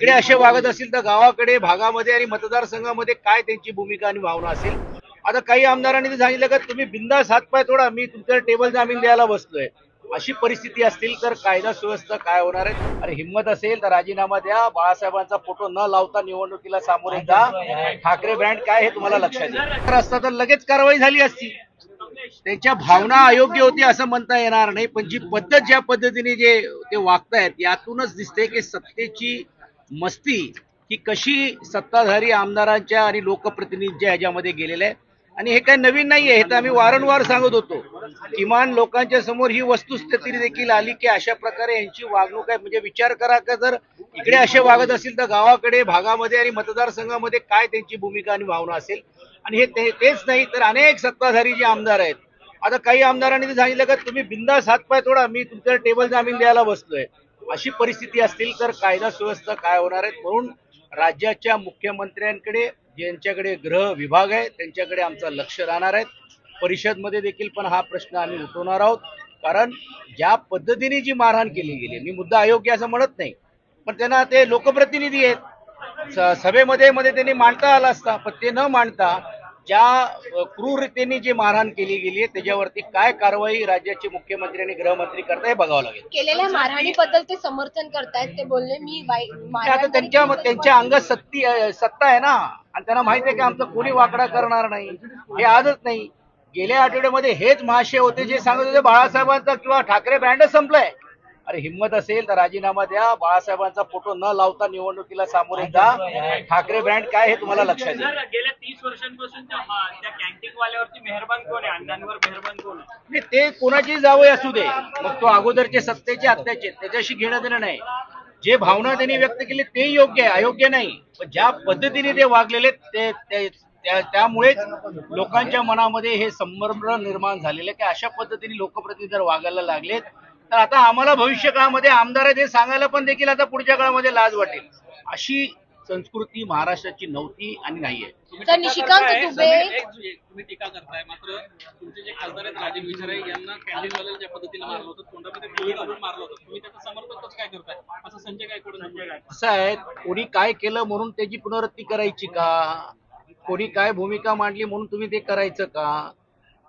इकडे असे वागत असतील तर गावाकडे भागामध्ये आणि मतदारसंघामध्ये काय त्यांची भूमिका आणि भावना असेल? आता काही आमदारांनी सांगितलं का तुम्ही बिंदास हातपाय तोडा मी तुमच्या टेबल जामीन द्यायला बसलोय. अशी परिस्थिती असतील तर कायदा सुव्यवस्था काय होणार आहे? आणि हिंमत असेल तर राजीनामा द्या. बाळासाहेबांचा फोटो न लावता निवडणुकीला सामोरे जा. ठाकरे ब्रँड काय हे तुम्हाला लक्षात येईल. असता तर लगेच कारवाई झाली असती. त्यांच्या भावना अयोग्य होती असं म्हणता येणार नाही पण जी पद्धत ज्या पद्धतीने जे ते वागतायत यातूनच दिसते की सत्तेची मस्ती ही कशी सत्ताधारी आमदारांच्या आणि लोकप्रतिनिधींच्या ह्याच्यामध्ये गेलेलं आहे आणि हे काही नवीन नाहीये हे तर आम्ही वारंवार सांगत होतो. किमान लोकांच्या समोर ही वस्तुस्थिती देखील आली की अशा प्रकारे यांची वागणूक आहे. म्हणजे विचार करा का जर इकडे असे वागत असतील तर गावाकडे भागामध्ये आणि मतदारसंघामध्ये काय त्यांची भूमिका आणि भावना असेल? आणि हे तेच नाही तर अनेक सत्ताधारी जे आमदार आहेत. आता काही आमदारांनी सांगितलं का तुम्ही बिंदास हातपाय थोडा मी तुमच्या टेबल जामीन द्यायला बसलोय. अशी परिस्थिती असतील तर कायदा सुव्यवस्था काय होणार आहेत म्हणून राज्याच्या मुख्यमंत्र्यांकडे ज्यांच्याकडे गृह विभाग आहे त्यांच्याकडे आमचं लक्ष राहणार आहे. परिषदमध्ये देखील पण हा प्रश्न आम्ही उठवणार आहोत. कारण ज्या पद्धतीने जी मारहाण केली गेली मी मुद्दा अयोग्य असं म्हणत नाही पण त्यांना ते लोकप्रतिनिधी आहेत. स- सभेमध्ये मध्ये त्यांनी मांडता आला असता पण ते न मांडता ज्या क्रूरतेने जी मारहाण केली गेली आहे त्याच्यावरती काय कारवाई राज्याचे मुख्यमंत्री आणि गृहमंत्री करता हे बघावं लागेल. केलेल्या मारहाणीबद्दल ते समर्थन करतायत ते बोलले मी आता त्यांच्या त्यांच्या अंगात सत्ती आहे- सत्ता आहे ना. आणि त्यांना माहिती आहे की आमचं कोणी वाकडा करणार नाही. हे आजच नाही. गेल्या आठवड्यामध्ये हेच महाशय होते जे सांगत होते बाळासाहेबांचा किंवा ठाकरे ब्रँडच संपलाय. अरे हिंमत असेल तर राजीनामा द्या. बाळासाहेबांचा फोटो न लावता निवडणुकीला सामोरे जा. ठाकरे ब्रँड काय हे तुम्हाला लक्षात येईल. गेल्या तीस वर्षांपासून त्या कॅन्टीन वाल्यावरती मेहरबान कोण आहे? अण्णांवर मेहरबान कोण आहे? नाही, ते कोणाची जावई असू दे. मग तो अगोदरचे सत्तेचे आत्याचे त्याच्याशी घेणं देणं नाही. जे भावना त्यांनी व्यक्त केली ते योग्य आहे अयोग्य नाही. पण ज्या पद्धतीने ते वागलेले ते ते- त्या- त्यामुळेच लोकांच्या मनामध्ये हे संभ्रम निर्माण झालेले की अशा पद्धतीने लोकप्रतिनिधी जर वागायला लागलेत तर आता आम्हाला भविष्य काळामध्ये आमदार आहेत हे सांगायला पण देखील आता पुढच्या काळामध्ये लाज वाटेल. अशी संस्कृती महाराष्ट्राची नव्हती आणि नाहीये. तर निशिकांत दुबे तुम्ही टीका करताय मात्र तुमचे जे खासदार आहेत राजीव विचारे यांना ज्या पद्धतीने मारलं होतं तोंडामध्ये गोळी घालून मारलं होतं तुम्ही त्याचं काय करताय? असं संजय गायकवाड संजय गायकवाड असं आहे कोणी काय केलं म्हणून त्याची पुनरावृत्ती करायची का? कोणी काय भूमिका मांडली म्हणून तुम्ही ते करायचं का?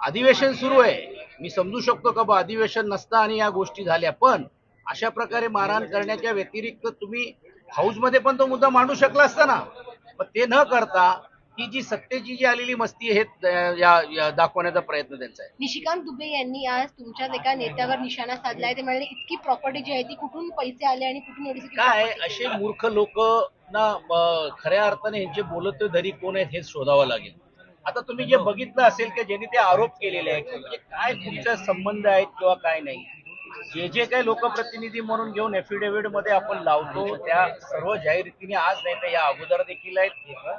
अधिवेशन सुरू आहे. मी समजू शकतो का बा अधिवेशन नसता आणि या गोष्टी झाल्या पण अशा प्रकारे मारहाण करण्याच्या व्यतिरिक्त तुम्ही हाऊसमध्ये पण तो मुद्दा मांडू शकला असता ना. पण ते न करता ही जी सत्तेची जी आलेली मस्ती आहे हे दाखवण्याचा प्रयत्न त्यांचा आहे. निशिकांत दुबे यांनी आज तुमच्याच एका नेत्यावर निशाणा साधलाय. ते म्हणाले इतकी प्रॉपर्टी जी आहे ती कुठून पैसे आले आणि कुठून काय असे मूर्ख लोक ना खऱ्या अर्थाने यांचे बोलत धरी कोण आहेत हे शोधावं लागेल. आता तुम्ही जे बघितलं असेल की ज्यांनी ते आरोप केलेले आहेत म्हणजे काय तुमचा संबंध आहेत किंवा काय नाही? जे जे काही लोकप्रतिनिधी म्हणून घेऊन एफिडेव्हिटमध्ये आपण लावतो त्या सर्व जाहिरातीने आज नाही तर या अगोदर देखील आहेत.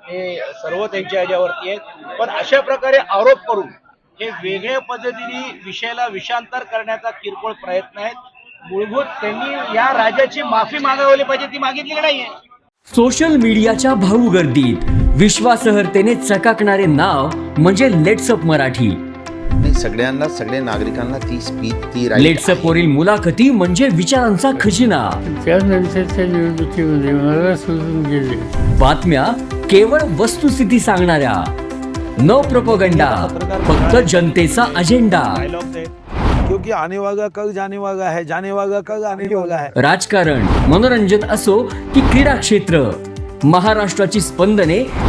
ते सर्व त्यांच्या ह्याच्यावरती आहेत. पण अशा प्रकारे आरोप करून हे वेगळ्या पद्धतीने विषयाला विषांतर करण्याचा किरकोळ प्रयत्न आहेत. मूलभूत त्यांनी या राजाची माफी मागवली पाहिजे ती मागितलेली नाहीये. सोशल मीडियाच्या भाऊ गर्दीत. विश्वासार्हतेने चकाकणारे नाव म्हणजे लेट्सअप मराठी. नाही सगळ्यांना सगळ्या नागरिकांना ती स्पीच ती right लेट्सअप वरील मुलाखती म्हणजे विचारांचा खजिना. त्यानंतरच्या निवडणुकीमध्ये मला सोडून गेले. बातम्या केवळ वस्तुस्थिती सांगणाऱ्या. न प्रपोगंडा फक्त जनतेचा अजेंडा क्योंकि आने वाला कल जाने वाला है. जाने वाला कल आने वाला है. राजकारण मनोरंजन असो की क्रीडा क्षेत्र. महाराष्ट्राची स्पंदने